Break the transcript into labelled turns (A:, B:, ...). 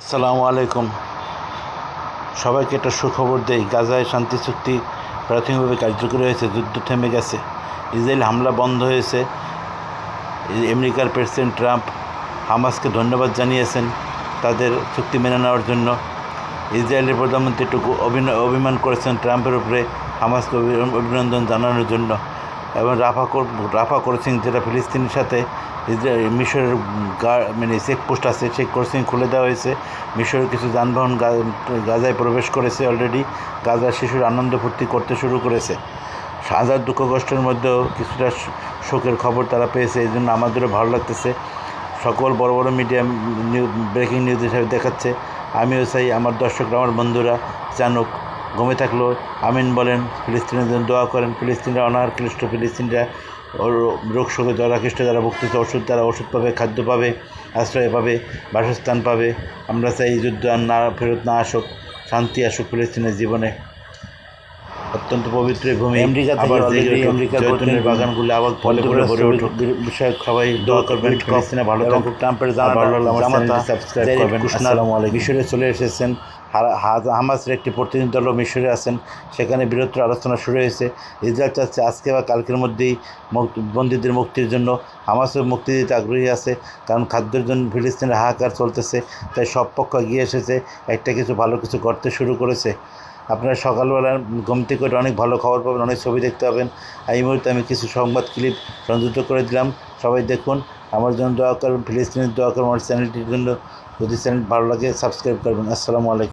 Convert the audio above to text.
A: আসসালামু আলাইকুম। সবাইকে একটা সুখবর দেই। গাজায় শান্তি চুক্তি প্রাথমিকভাবে কার্যকরী হয়েছে, যুদ্ধ থেমে গেছে। ইসরায়েল হামলা বন্ধ হয়েছে। আমেরিকার প্রেসিডেন্ট ট্রাম্প হামাসকে ধন্যবাদ জানিয়েছেন তাদের চুক্তি মেনে নেওয়ার জন্য। ইসরায়েলের প্রধানমন্ত্রী একটু অভিমান করেছেন ট্রাম্পের উপরে হামাসকে অভিনন্দন জানানোর জন্য এবং রাফা রাফা করেছেন যেটা ফিলিস্তিনের সাথে মিশরের গা- মানে চেকপোস্ট আছে, চেক ক্রসিং খুলে দেওয়া হয়েছে। মিশরের কিছু যানবাহন গাজায় প্রবেশ করেছে অলরেডি গাজার শিশুর আনন্দ ফুর্তি করতে শুরু করেছে। হাজার দুঃখ কষ্টের মধ্যেও কিছুটা শোকের খবর তারা পেয়েছে, এই জন্য আমাদেরও ভালো লাগতেছে। সকল বড় বড় মিডিয়া ব্রেকিং নিউজ হিসাবে দেখাচ্ছে। আমিও চাই আমার দর্শকরা, আমার বন্ধুরা জানুক গমে থাকলেও আমিন বলেন ফিলিস্তিনের জন্য দোয়া করেন। ফিলিস্তিনরা অনাহার ক্লিষ্ট ফিলিস্তিনরা রোগ শোকে জরাকৃষ্ট যারা ভুগতেছে ওষুধ তারা ওষুধ পাবে, খাদ্য পাবে, আশ্রয় পাবে, বাসস্থান পাবে, আমরা চাই যুদ্ধ আর না ফেরত না আসুক, শান্তি আসুক ফিলিস্তিনের জীবনে। অত্যন্ত পবিত্র ভূমি।
B: আমেরিকা
A: আবার জৈতুনের
B: প্রতিনিধি
A: বাগানগুলো আবার ফলে ফলে ভরে উঠুক। বিষয়ক সবাই দোয়া করবেন ফিলিস্তিনে ভালো থাকুক।
B: ট্রাম্পের জামাতা-
A: সাবস্ক্রাইব করবেন। আসসালামু আলাইকুম। মিশরে চলে এসেছেন। হামাসের একটি প্রতিনিধি দলও মিশরে আছেন। সেখানে বৃহত্তর আলোচনা শুরু হয়েছে। ইসরায়েল চাচ্ছে আজকে বা কালকের মধ্যেই বন্দীদের মুক্তির জন্য। হামাসও মুক্তি দিতে আগ্রহী আছে কারণ খাদ্যের জন্য ফিলিস্তিনের হাহাকার চলতেছে। তাই সব পক্ষ এগিয়ে এসেছে। একটা কিছু ভালো কিছু করতে শুরু করেছে। আপনারা সকালবেলা ঘুম থেকে উঠে অনেক ভালো খবর পাবেন, অনেক ছবি দেখতে পাবেন। এই মুহূর্তে আমি কিছু সংবাদ ক্লিপ সংযুক্ত করে দিলাম। সবাই দেখুন। আমার জন্য দোয়া করবেন, ফিলিস্তিনের দোয়া করবেন, আমার চ্যানেলটির জন্য যদি চ্যানেল ভালো লাগে, সাবস্ক্রাইব করবেন। আসসালামু আলাইকুম।